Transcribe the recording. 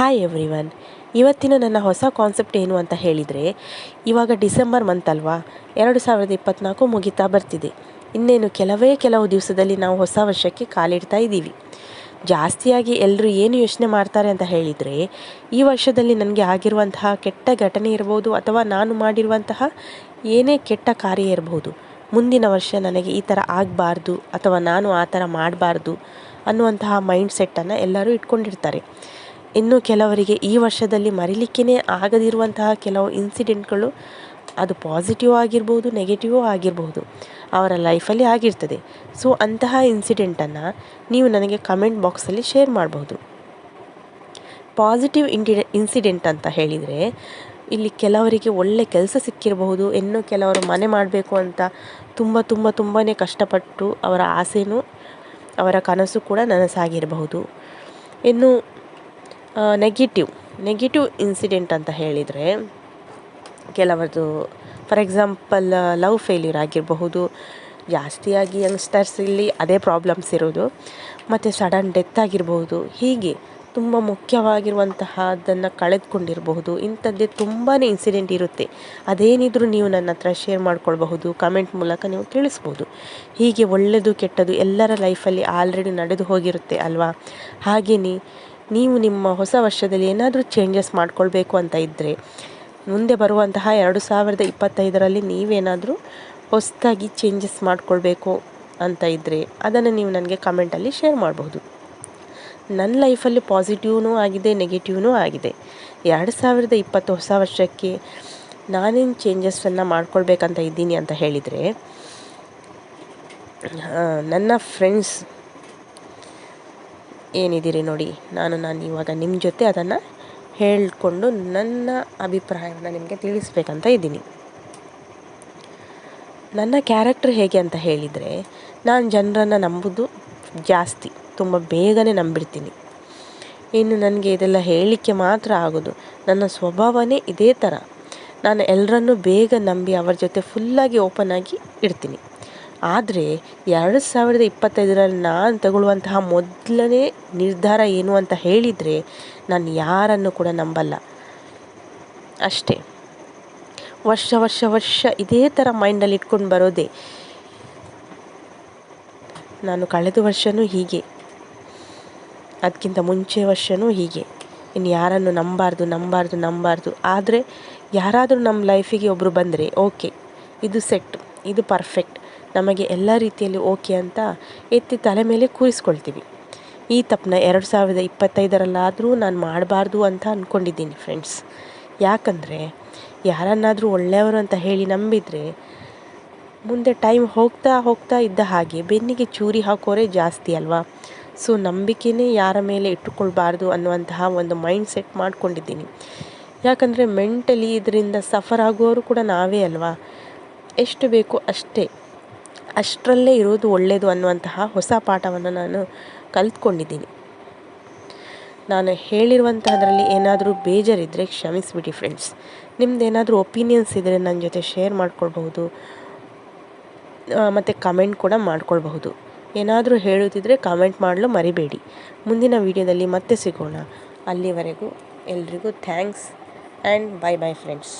Hi everyone ಇವತ್ತಿನ ನನ್ನ ಹೊಸ ಕಾನ್ಸೆಪ್ಟ್ ಏನು ಅಂತ ಹೇಳಿದರೆ, ಇವಾಗ ಡಿಸೆಂಬರ್ ಮಂತ್ ಅಲ್ವಾ? ಎರಡು ಸಾವಿರದ ಇಪ್ಪತ್ತ್ನಾಲ್ಕು ಮುಗಿತಾ ಬರ್ತಿದೆ. ಇನ್ನೇನು ಕೆಲವೇ ಕೆಲವು ದಿವಸದಲ್ಲಿ ನಾವು ಹೊಸ ವರ್ಷಕ್ಕೆ ಕಾಲಿಡ್ತಾ ಇದ್ದೀವಿ. ಜಾಸ್ತಿಯಾಗಿ ಎಲ್ಲರೂ ಏನು ಯೋಚನೆ ಮಾಡ್ತಾರೆ ಅಂತ ಹೇಳಿದರೆ, ಈ ವರ್ಷದಲ್ಲಿ ನನಗೆ ಆಗಿರುವಂತಹ ಕೆಟ್ಟ ಘಟನೆ ಇರ್ಬೋದು ಅಥವಾ ನಾನು ಮಾಡಿರುವಂತಹ ಏನೇ ಕೆಟ್ಟ ಕಾರ್ಯ ಇರಬಹುದು ಮುಂದಿನ ವರ್ಷ ನನಗೆ ಈ ಥರ ಆಗಬಾರ್ದು ಅಥವಾ ನಾನು ಆ ಥರ ಮಾಡಬಾರ್ದು ಅನ್ನುವಂತಹ ಮೈಂಡ್ ಸೆಟ್ಟನ್ನು ಎಲ್ಲರೂ ಇಟ್ಕೊಂಡಿರ್ತಾರೆ. ಇನ್ನು ಕೆಲವರಿಗೆ ಈ ವರ್ಷದಲ್ಲಿ ಮರಿಲಿಕ್ಕೇ ಆಗದಿರುವಂತಹ ಕೆಲವು ಇನ್ಸಿಡೆಂಟ್ಗಳು ಅದು ಪಾಸಿಟಿವ್ ಆಗಿರ್ಬೋದು ನೆಗೆಟಿವ್ ಆಗಿರಬಹುದು ಅವರ ಲೈಫಲ್ಲಿ ಆಗಿರ್ತದೆ. ಸೊ ಅಂತಹ ಇನ್ಸಿಡೆಂಟನ್ನು ನೀವು ನನಗೆ ಕಮೆಂಟ್ ಬಾಕ್ಸಲ್ಲಿ ಶೇರ್ ಮಾಡಬಹುದು ಪಾಸಿಟಿವ್ ಇನ್ಸಿಡೆಂಟ್ ಅಂತ ಹೇಳಿದರೆ, ಇಲ್ಲಿ ಕೆಲವರಿಗೆ ಒಳ್ಳೆ ಕೆಲಸ ಸಿಕ್ಕಿರಬಹುದು, ಇನ್ನು ಕೆಲವರು ಮನೆ ಮಾಡಬೇಕು ಅಂತ ತುಂಬ ತುಂಬ ತುಂಬಾ ಕಷ್ಟಪಟ್ಟು ಅವರ ಆಸೆಯೂ ಅವರ ಕನಸು ಕೂಡ ನನಸಾಗಿರಬಹುದು. ಇನ್ನು ನೆಗೆಟಿವ್ ನೆಗೆಟಿವ್ ಇನ್ಸಿಡೆಂಟ್ ಅಂತ ಹೇಳಿದರೆ, ಕೆಲವರದು ಫಾರ್ ಎಕ್ಸಾಂಪಲ್ ಲವ್ ಫೇಲ್ಯೂರ್ ಆಗಿರಬಹುದು ಜಾಸ್ತಿಯಾಗಿ ಯಂಗ್ಸ್ಟರ್ಸ್ ಇಲ್ಲಿ ಅದೇ ಪ್ರಾಬ್ಲಮ್ಸ್ ಇರೋದು, ಮತ್ತು ಸಡನ್ ಡೆತ್ ಆಗಿರಬಹುದು, ಹೀಗೆ ತುಂಬ ಮುಖ್ಯವಾಗಿರುವಂತಹದ್ದನ್ನು ಕಳೆದುಕೊಂಡಿರಬಹುದು, ಇಂಥದ್ದೇ ತುಂಬಾ ಇನ್ಸಿಡೆಂಟ್ ಇರುತ್ತೆ. ಅದೇನಿದ್ರೂ ನೀವು ನನ್ನ ಹತ್ರ ಶೇರ್ ಮಾಡ್ಕೊಳ್ಬಹುದು ಕಮೆಂಟ್ ಮೂಲಕ ನೀವು ತಿಳಿಸ್ಬೋದು. ಹೀಗೆ ಒಳ್ಳೆಯದು ಕೆಟ್ಟದು ಎಲ್ಲರ ಲೈಫಲ್ಲಿ ಆಲ್ರೆಡಿ ನಡೆದು ಹೋಗಿರುತ್ತೆ ಅಲ್ವಾ? ಹಾಗೆಯೇ ನೀವು ನಿಮ್ಮ ಹೊಸ ವರ್ಷದಲ್ಲಿ ಏನಾದರೂ ಚೇಂಜಸ್ ಮಾಡ್ಕೊಳ್ಬೇಕು ಅಂತ ಇದ್ದರೆ ಮುಂದೆ ಬರುವಂತಹ ಎರಡು ಸಾವಿರದ ಇಪ್ಪತ್ತೈದರಲ್ಲಿ ನೀವೇನಾದರೂ ಹೊಸದಾಗಿ ಚೇಂಜಸ್ ಮಾಡಿಕೊಳ್ಬೇಕು ಅಂತ ಇದ್ದರೆ ಅದನ್ನು ನೀವು ನನಗೆ ಕಮೆಂಟಲ್ಲಿ ಶೇರ್ ಮಾಡಬಹುದು ನನ್ನ ಲೈಫಲ್ಲಿ ಪಾಸಿಟಿವ್ನೂ ಆಗಿದೆ ನೆಗೆಟಿವ್ನೂ ಆಗಿದೆ. ಎರಡು ಸಾವಿರದ ಇಪ್ಪತ್ತು ಹೊಸ ವರ್ಷಕ್ಕೆ ನಾನೇನು ಚೇಂಜಸ್ಸನ್ನು ಮಾಡ್ಕೊಳ್ಬೇಕಂತ ಇದ್ದೀನಿ ಅಂತ ಹೇಳಿದರೆ ನನ್ನ ಫ್ರೆಂಡ್ಸ್ ಏನಿದ್ದೀರಿ ನೋಡಿ, ನಾನು ನಾನು ಇವಾಗ ನಿಮ್ಮ ಜೊತೆ ಅದನ್ನು ಹೇಳಿಕೊಂಡು ನನ್ನ ಅಭಿಪ್ರಾಯವನ್ನು ನಿಮಗೆ ತಿಳಿಸ್ಬೇಕಂತ ಇದ್ದೀನಿ. ನನ್ನ ಕ್ಯಾರೆಕ್ಟ್ರ್ ಹೇಗೆ ಅಂತ ಹೇಳಿದರೆ, ನಾನು ಜನರನ್ನು ನಂಬೋದು ಜಾಸ್ತಿ, ತುಂಬ ಬೇಗನೆ ನಂಬಿಡ್ತೀನಿ ಇನ್ನು ನನಗೆ ಇದೆಲ್ಲ ಹೇಳಲಿಕ್ಕೆ ಮಾತ್ರ ಆಗೋದು, ನನ್ನ ಸ್ವಭಾವನೇ ಇದೇ ಥರ. ನಾನು ಎಲ್ಲರನ್ನೂ ಬೇಗ ನಂಬಿ ಅವರ ಜೊತೆ ಫುಲ್ಲಾಗಿ ಓಪನ್ ಆಗಿ ಇಡ್ತೀನಿ ಆದರೆ ಎರಡು ಸಾವಿರದ ಇಪ್ಪತ್ತೈದರಲ್ಲಿ ನಾನು ತಗೊಳ್ಳುವಂತಹ ಮೊದಲನೇ ನಿರ್ಧಾರ ಏನು ಅಂತ ಹೇಳಿದರೆ ನಾನು ಯಾರನ್ನು ಕೂಡ ನಂಬಲ್ಲ. ಅಷ್ಟೇ. ವರ್ಷ ವರ್ಷ ವರ್ಷ ಇದೇ ಥರ ಮೈಂಡಲ್ಲಿ ಇಟ್ಕೊಂಡು ಬರೋದೇ. ನಾನು ಕಳೆದ ವರ್ಷವೂ ಹೀಗೆ. ಅದಕ್ಕಿಂತ ಮುಂಚೆ ವರ್ಷವೂ ಹೀಗೆ. ಇನ್ನು ಯಾರನ್ನು ನಂಬಾರ್ದು ನಂಬಾರ್ದು ನಂಬಾರ್ದು. ಆದರೆ ಯಾರಾದರೂ ನಮ್ಮ ಲೈಫಿಗೆ ಒಬ್ಬರು ಬಂದರೆ ಓಕೆ ಇದು ಸೆಟ್ ಇದು ಪರ್ಫೆಕ್ಟ್ ನಮಗೆ ಎಲ್ಲ ರೀತಿಯಲ್ಲಿ ಓಕೆ ಅಂತ ಎತ್ತಿ ತಲೆ ಮೇಲೆ ಕೂರಿಸ್ಕೊಳ್ತೀವಿ. ಈ ತಪ್ಪನ್ನ ಎರಡು ಸಾವಿರದ ಇಪ್ಪತ್ತೈದರಲ್ಲಾದರೂ ನಾನು ಮಾಡಬಾರ್ದು ಅಂತ ಅಂದ್ಕೊಂಡಿದ್ದೀನಿ ಫ್ರೆಂಡ್ಸ್ ಯಾಕಂದರೆ ಯಾರನ್ನಾದರೂ ಒಳ್ಳೆಯವರು ಅಂತ ಹೇಳಿ ನಂಬಿದರೆ ಮುಂದೆ ಟೈಮ್ ಹೋಗ್ತಾ ಹೋಗ್ತಾ ಇದ್ದ ಹಾಗೆ ಬೆನ್ನಿಗೆ ಚೂರಿ ಹಾಕೋರೆ ಜಾಸ್ತಿ ಅಲ್ವಾ? ಸೊ ನಂಬಿಕೆನೇ ಯಾರ ಮೇಲೆ ಇಟ್ಟುಕೊಳ್ಬಾರ್ದು ಅನ್ನುವಂತಹ ಒಂದು ಮೈಂಡ್ ಸೆಟ್ ಮಾಡ್ಕೊಂಡಿದ್ದೀನಿ. ಯಾಕಂದರೆ ಮೆಂಟಲಿ ಇದರಿಂದ ಸಫರ್ ಆಗುವವರು ಕೂಡ ನಾವೇ ಅಲ್ವಾ? ಎಷ್ಟು ಬೇಕು ಅಷ್ಟೇ. ಅಷ್ಟರಲ್ಲೇ ಇರೋದು ಒಳ್ಳೆಯದು ಅನ್ನುವಂತಹ ಹೊಸ ಪಾಠವನ್ನು ನಾನು ಕಲಿತ್ಕೊಂಡಿದ್ದೀನಿ. ನಾನು ಹೇಳಿರುವಂತಹದ್ರಲ್ಲಿ ಏನಾದರೂ ಬೇಜಾರಿದ್ದರೆ ಕ್ಷಮಿಸಿಬಿಡಿ ಫ್ರೆಂಡ್ಸ್ ನಿಮ್ದು ಏನಾದರೂ ಒಪಿನಿಯನ್ಸ್ ಇದ್ದರೆ ನನ್ನ ಜೊತೆ ಶೇರ್ ಮಾಡ್ಕೊಳ್ಬಹುದು. ಮತ್ತು ಕಮೆಂಟ್ ಕೂಡ ಮಾಡ್ಕೊಳ್ಬಹುದು. ಏನಾದರೂ ಹೇಳುತ್ತಿದ್ದರೆ ಕಮೆಂಟ್ ಮಾಡಲು ಮರಿಬೇಡಿ. ಮುಂದಿನ ವೀಡಿಯೋದಲ್ಲಿ ಮತ್ತೆ ಸಿಗೋಣ. ಅಲ್ಲಿವರೆಗೂ ಎಲ್ರಿಗೂ thanks and bye bye friends